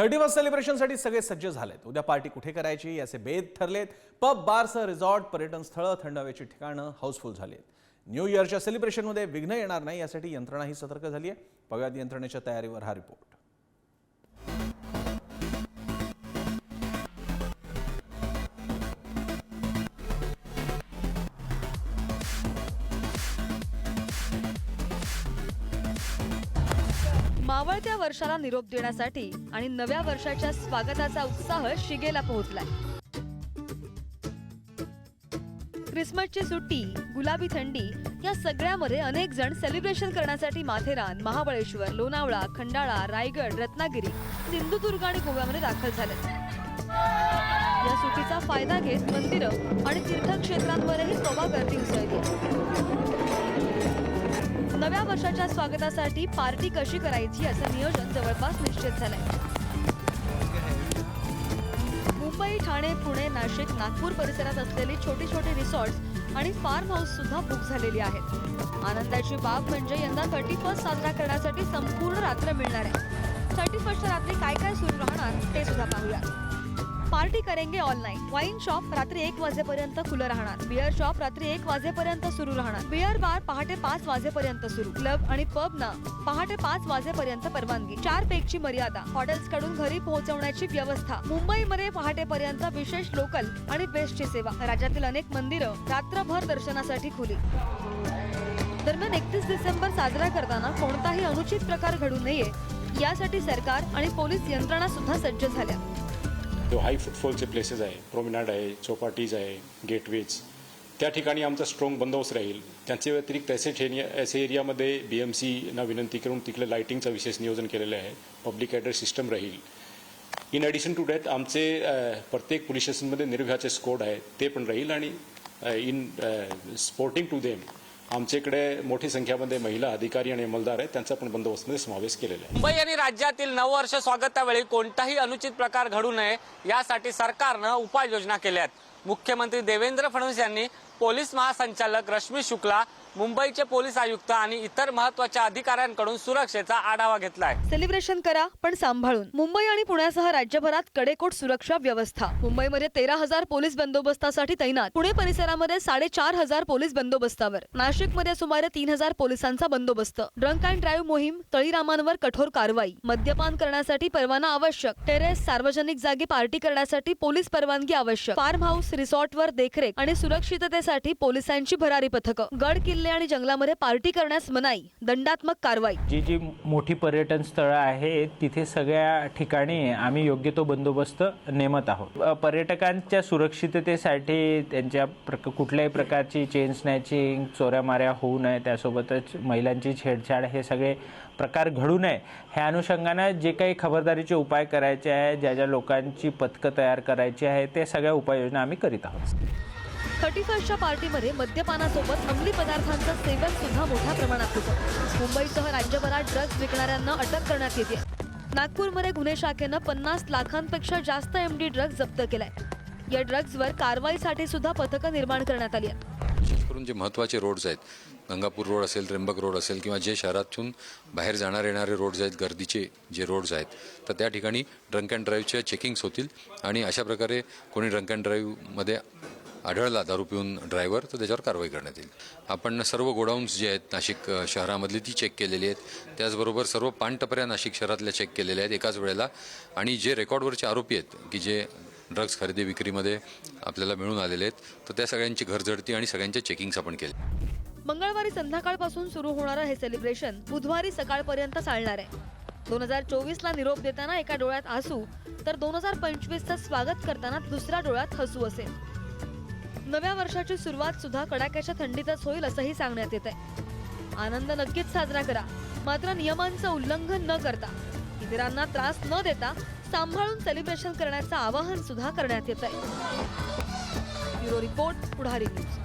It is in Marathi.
थर्टी फर्स्ट सेलिब्रेशनसाठी सगळे सज्ज झालेत. उद्या पार्टी कुठे करायची याचे बेद ठरलेत. पब बारसह रिसॉर्ट पर्यटन स्थळं थंड हवेची ठिकाणं हाऊसफुल झालीत. न्यू इयरच्या सेलिब्रेशनमध्ये विघ्न येणार नाही यासाठी यंत्रणाही सतर्क झाली आहे पव्यात यंत्रणेच्या तयारीवर हा रिपोर्ट मावळत्या वर्षाला निरोप देण्यासाठी आणि नव्या वर्षाच्या स्वागताचा उत्साह शिगेला पोहोचलाय. क्रिसमसची सुट्टी गुलाबी थंडी या सगळ्यामध्ये अनेक जण सेलिब्रेशन करण्यासाठी माथेरान महाबळेश्वर लोणावळा खंडाळा रायगड रत्नागिरी सिंधुदुर्ग आणि गोव्यामध्ये दाखल झाले. या सुट्टीचा फायदा घेत मंदिरं आणि तीर्थक्षेत्रांवरही तोबा गर्दी उसळली नव्या वर्षाच्या स्वागतासाठी पार्टी कशी करायची असं नियोजन जवळपास निश्चित झालंय. मुंबई ठाणे पुणे नाशिक नागपूर परिसरात असलेली छोटी छोटी रिसॉर्ट्स आणि फार्म हाऊस सुद्धा बुक झालेली आहेत. आनंदाची बाब म्हणजे यंदा थर्टी फर्स्ट साजरा करण्यासाठी संपूर्ण रात्र मिळणार आहे. थर्टी फर्स्ट रात्री काय काय सुरू राहणार ते सुद्धा पाहूया. पार्टी करेंगे ऑनलाईन वाईन शॉप रात्री एक वाजेपर्यंत खुलं राहणार. बिअर शॉप रात्री एक वाजेपर्यंत सुरू राहणार. बिअर बार पहाटे पाच वाजेपर्यंत सुरू. क्लब आणि पब ना पहाटे पाच वाजेपर्यंत परवानगी. चार पेकची मर्यादा. हॉटेल्सकडून घरी पोहोचवण्याची व्यवस्था. मुंबईमध्ये पहाटेपर्यंत विशेष लोकल आणि बेस्टची सेवा. राज्यातील अनेक मंदिरं रात्रभर दर्शनासाठी खुली. दरम्यान एकतीस डिसेंबर साजरा करताना कोणताही अनुचित प्रकार घडू नये यासाठी सरकार आणि पोलीस यंत्रणा सुद्धा सज्ज झाल्या. जो हाय फुटफॉलचे प्लेसेस आहे प्रोमिनाड आहे चौपाटीज आहे गेटवेज त्या ठिकाणी आमचा स्ट्रॉंग बंदोबस्त राहील. त्यांच्या व्यतिरिक्त असे ठेणी असे एरियामध्ये बी एम सीना विनंती करून तिकडे लाईटिंगचं विशेष नियोजन केलेलं आहे. पब्लिक ॲड्रेस सिस्टम राहील. इन ॲडिशन टू डॅट आमचे प्रत्येक पोलीस स्टेशनमध्ये निर्भयाचे स्कोड आहे ते पण राहील. आणि इन स्पोर्टिंग टू देम आमच्याकडे मोठी संख्यामध्ये महिला अधिकारी आणि अंमलदार आहेत. त्यांचा पण बंदोबस्तमध्ये समावेश केलेला आहे. मुंबई आणि राज्यातील नववर्ष स्वागतावेळी कोणताही अनुचित प्रकार घडू नये यासाठी सरकारनं उपाययोजना केल्या आहेत मुख्यमंत्री देवेंद्र फडणवीस यांनी पोलीस महासंचालक रश्मी शुक्ला मुंबईचे पोलीस आयुक्त आणि इतर महत्त्वाच्या अधिकाऱ्यांकडून सुरक्षेचा आढावा घेतलाय. सेलिब्रेशन करा पण सांभाळून. मुंबई आणि पुण्यासह राज्यभरात कडेकोट सुरक्षा व्यवस्था. मुंबईमध्ये तेरा हजार पोलीस बंदोबस्तासाठी तैनात. पुणे परिसरामध्ये साडेचार हजार पोलीस बंदोबस्तावर. नाशिकमध्ये सुमारे तीन हजार पोलिसांचा बंदोबस्त. ड्रंक अँड ड्राईव्ह मोहीम तळीरामांवर कठोर कारवाई. मद्यपान करण्यासाठी परवाना आवश्यक. टेरेस सार्वजनिक जागी पार्टी करण्यासाठी पोलीस परवानगी आवश्यक. फार्म हाऊस रिसॉर्टवर देखरेख आणि सुरक्षिततेसाठी पोलिसांची भरारी पथकं. गड किल्ले आणि जंगलामध्ये पार्टी करण्यास मनाई दंडात्मक कारवाई. जी जी मोठी पर्यटन स्थळं आहेत तिथे सगळ्या ठिकाणी आम्ही योग्य तो बंदोबस्त नेमत आहोत. पर्यटकांच्या सुरक्षिततेसाठी त्यांच्या प्रक कुठल्याही प्रकारची चेन स्नॅचिंग चोऱ्यामाऱ्या होऊ नये त्यासोबतच महिलांची छेडछाड हे सगळे प्रकार घडू नये ह्या अनुषंगानं जे काही खबरदारीचे उपाय करायचे आहे ज्या ज्या लोकांची पथकं तयार करायची आहे ते सगळ्या उपाययोजना आम्ही करीत आहोत. थर्टी फर्स्टच्या पार्टीमध्ये मद्यपानासोबत अंमली पदार्थांचं सेवन सुद्धा मोठ्या प्रमाणात होतं. मुंबईसह राज्यभरात ड्रग्ज विकणाऱ्यांना अटक करण्यात येते. नागपूरमध्ये गुन्हे शाखेनं पन्नास लाखांपेक्षा जास्त एम डी ड्रग्ज जप्त केलाय. या ड्रग्जवर कारवाईसाठी सुद्धा पथकं निर्माण करण्यात आली आहेत. विशेष करून जे महत्त्वाचे रोड्स आहेत गंगापूर रोड असेल त्र्यंबक रोड असेल किंवा जे शहरातून बाहेर जाणारे येणारे रोड्स आहेत गर्दीचे जे रोड्स आहेत तर त्या ठिकाणी ड्रंक अँड ड्राईव्हच्या चेकिंग्स होतील आणि अशा प्रकारे कोणी ड्रंक अँड ड्राईव्हमध्ये आढळला दारू पिऊन ड्रायव्हर तर त्याच्यावर कारवाई करण्यात येईल. आपण सर्व गोडाऊन्स जे आहेत नाशिक शहरामधली ती चेक केलेली आहेत. त्याचबरोबर सर्व पानटपऱ्या नाशिक शहरातल्या चेक केलेल्या आहेत एकाच वेळेला. आणि जे रेकॉर्डवरचे आरोपी आहेत की जे ड्रग्ज खरेदी विक्रीमध्ये आपल्याला मिळून आलेले आहेत तर त्या सगळ्यांची घरझडती आणि सगळ्यांच्या चेकिंग्स आपण केले मंगळवारी संध्याकाळपासून सुरू होणारं हे सेलिब्रेशन बुधवारी सकाळपर्यंत चालणार आहे. दोन हजार चोवीसला निरोप देताना एका डोळ्यात आसू तर दोन हजार पंचवीसचं स्वागत करताना दुसऱ्या डोळ्यात हसू असेल. नव्या वर्षाची सुरुवात सुद्धा कडाक्याच्या थंडीतच होईल असंही सांगण्यात येत आहे आनंद नक्कीच साजरा करा. मात्र नियमांचं उल्लंघन न करता इतरांना त्रास न देता सांभाळून सेलिब्रेशन करण्याचं आवाहन सुद्धा करण्यात येत आहे ब्युरो रिपोर्ट पुढारी न्यूज.